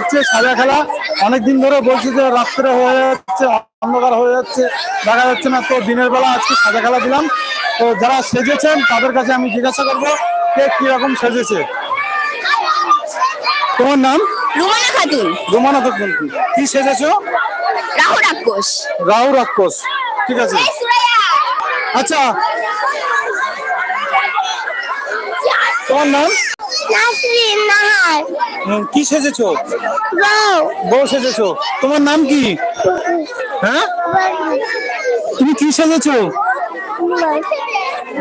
হচ্ছে সাজা খেলা। অনেকদিন ধরে বলছি যে রাত্রে হয়ে যাচ্ছে অন্ধকার হয়ে যাচ্ছে দেখা যাচ্ছে না। তো দিনের বেলা আজকে সাজা খেলা দিলাম। তো যারা সেজেছেন তাদের কাছে আমি জিজ্ঞাসা করব কে কীরকম সেজেছে। তোমার নাম? রুমানা খাতুন। রোমানা খাতুন। কি সেজেছো? রাহু রাক্ষস। রাহু রাক্ষস। ঠিক আছে। আচ্ছা। তোমার নাম? নাসরিন নাহার কি সেজেছো? বউ। বউ সেজেছো। তোমার নাম কি? হ্যাঁ? তুমি কি সেজেছো?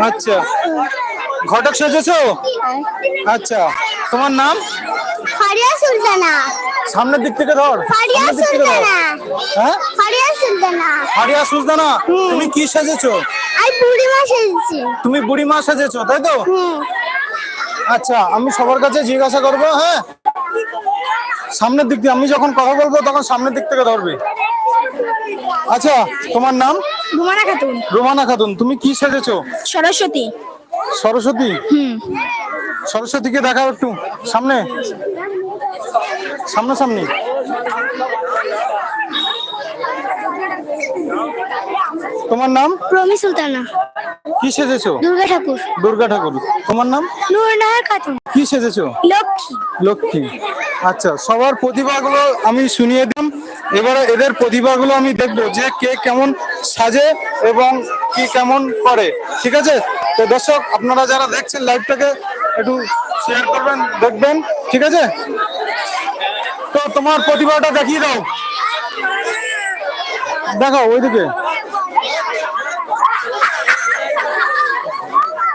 আচ্ছা। ঘটক সেজেছো? আচ্ছা। তোমার নাম? ফারিয়া সুলতানা। সামনের দিক থেকে ধর। ফারিয়া সুলতানা। হ্যাঁ? ফারিয়া সুলতানা। হারিয়া সুজদানা তুমি কি সেজেছো? আর বুড়িমা সেজেছি। তুমি বুড়ি মা সেজেছো তাই তো? হুম। আচ্ছা আমি সবার কাছে জিজ্ঞাসা করব হ্যাঁ? সামনের দিক দিয়ে আমি যখন কথা বলব তখন সামনের দিক থেকে ধরবে। আচ্ছা তোমার নাম? রুমানা খাতুন। রোমানা খাতুন তুমি কি সেজেছো? সরস্বতী। সরস্বতী? সরস্বতীকে দেখাও একটু সামনে। সামনে সামনে। তোমার নাম? প্রমি সুলতানা। কি সেজেছো? দুর্গা ঠাকুর। দুর্গা ঠাকুর। তোমার নাম? নূরনাহার খাতুন। কি সেজেছো? লক্ষ্মী। লক্ষ্মী। আচ্ছা সবার প্রতিভাগুলো আমি শুনিয়ে দিলাম। এবারে এদের প্রতিভাগুলো আমি দেখব যে কে কেমন সাজে এবং কি কেমন করে। ঠিক আছে? তো দর্শক আপনারা যারা দেখছেন লাইভটাকে একটু শেয়ার করবেন দেখবেন। ঠিক আছে? তো তোমার প্রতিভাটা দেখিয়ে দাও। দেখো ওইদিকে।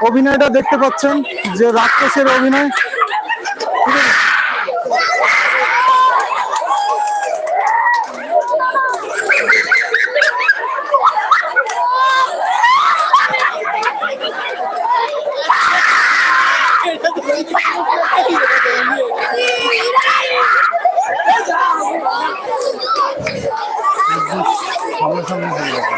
অভিনয়টা দেখতে পাচ্ছেন যে রাক্ষসের অভিনয়। সামনে সামনে হয়ে যাবে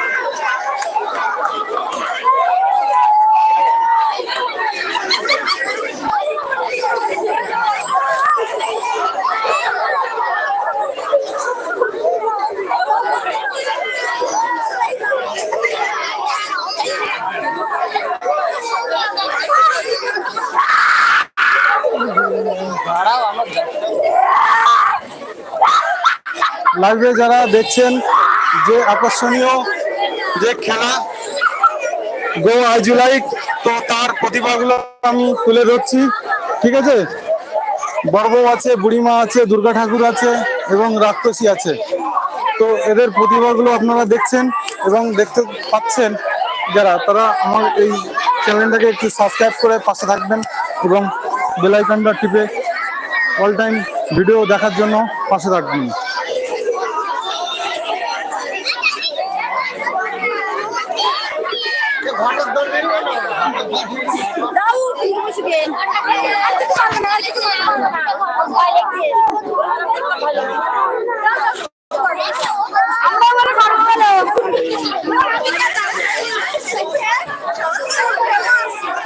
লাইভে যারা দেখছেন, যে আকর্ষণীয় যে খেলা গো আই লাইক তো তার প্রতিভাগুলো আমি তুলে ধরছি। ঠিক আছে? বর্বউ আছে, বুড়িমা আছে, দুর্গা ঠাকুর আছে এবং রাক্ষসী আছে। তো এদের প্রতিভাগুলো আপনারা দেখছেন এবং দেখতে পাচ্ছেন যারা, তারা আমার এই চ্যানেলটাকে একটু সাবস্ক্রাইব করে পাশে থাকবেন এবং বেলাইকনটা টিপে অল টাইম ভিডিও দেখার জন্য পাশে থাকবেন।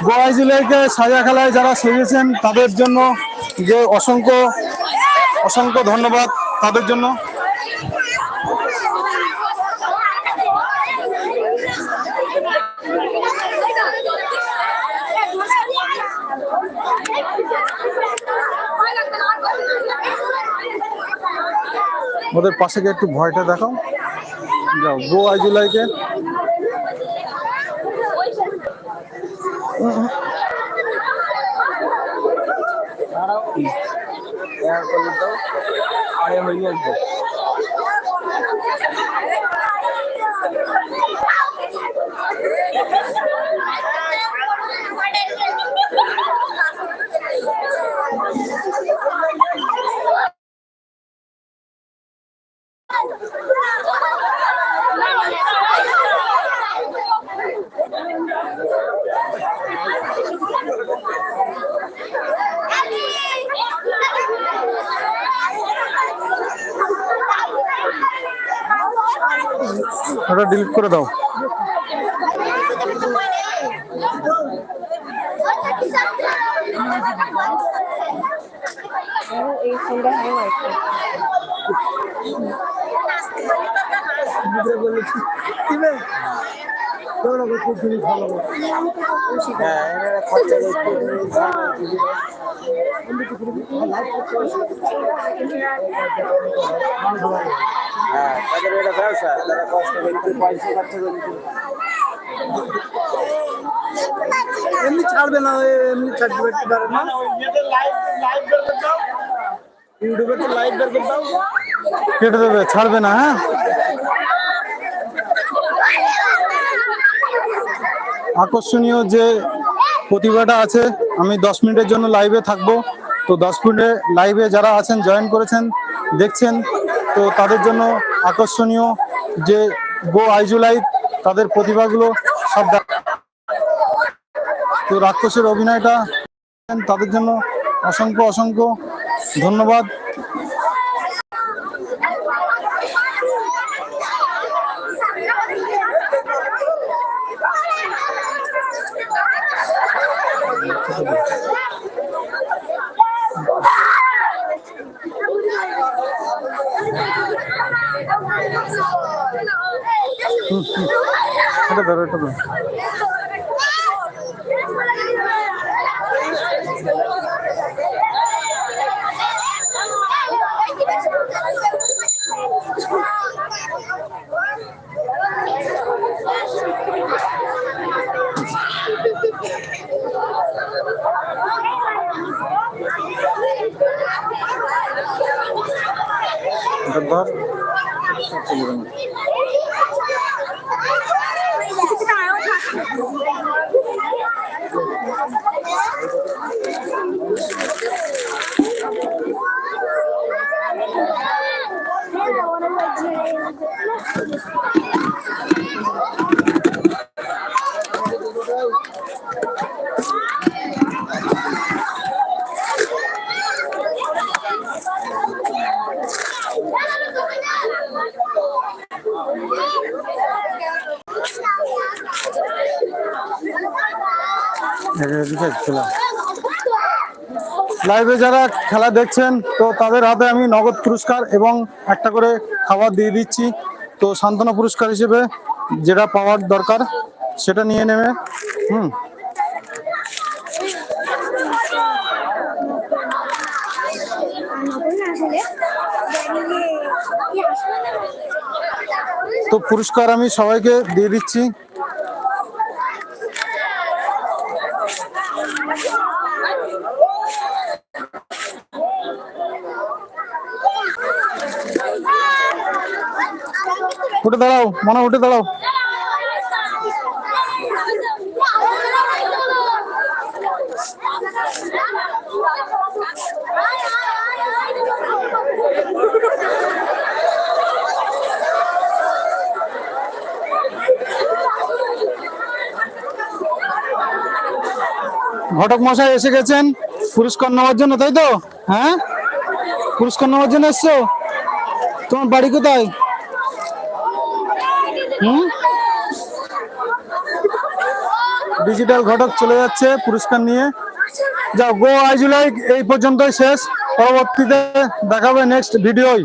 গোয়া জেলাকে সাজা খেলায় যারা সেজেছেন তাদের জন্য যে অসংখ্য অসংখ্য ধন্যবাদ তাদের জন্য। ওদের পাশে গিয়ে একটু ভয়টা দেখাও। যাও গো আইজুলাইকে ওটা ডিলিট করে দাও। এই ফোন হ্যাঁ হ্যাঁ তাদের এটা ব্যবসা তারা কষ্ট করতে পয়সা খরচা এমনি ছাড়বে না এমনি ছাড়তে পারতে পারে না। ইউটিউবে তো লাইভ বের করে দাও। কেটে দেবে ছাড়বে না হ্যাঁ? আকর্ষণীয় যে প্রতিভাটা আছে আমি দশ মিনিটের জন্য লাইভে থাকব। তো দশ মিনিটে লাইভে যারা আছেন জয়েন করেছেন দেখছেন তো তাদের জন্য আকর্ষণীয় যে গো আইজু লাইভ তাদের প্রতিভাগুলো সব তো রাক্ষসের অভিনয়টা তাদের জন্য অসংখ্য অসংখ্য ধন্যবাদ। এটা ধরো এটা ধরো। এটা Come on. লাইভে যারা খেলা দেখছেন, তো তাদের হাতে আমি নগদ পুরস্কার এবং একটা করে খাবার দিয়ে দিচ্ছি। তো সান্ত্বনা পুরস্কার হিসেবে যেটা পাওয়ার দরকার, সেটা নিয়ে নেবে। হুম। তো পুরস্কার আমি সবাইকে দিয়ে দিচ্ছি। উঠে দাঁড়াও, মনে উঠে দাঁড়াও। ঘটক মশাই এসে গেছেন পুরস্কার নেওয়ার জন্য, তাই তো? হ্যাঁ? পুরস্কার নেওয়ার জন্য এসছো? তোমার বাড়ি কোথায়? ডিজিটাল ঘটক চলে যাচ্ছে, পুরস্কার নিয়ে। যা গো আইজুলাই এই পর্যন্তই শেষ। পরবর্তীতে দেখাবে নেক্সট ভিডিওই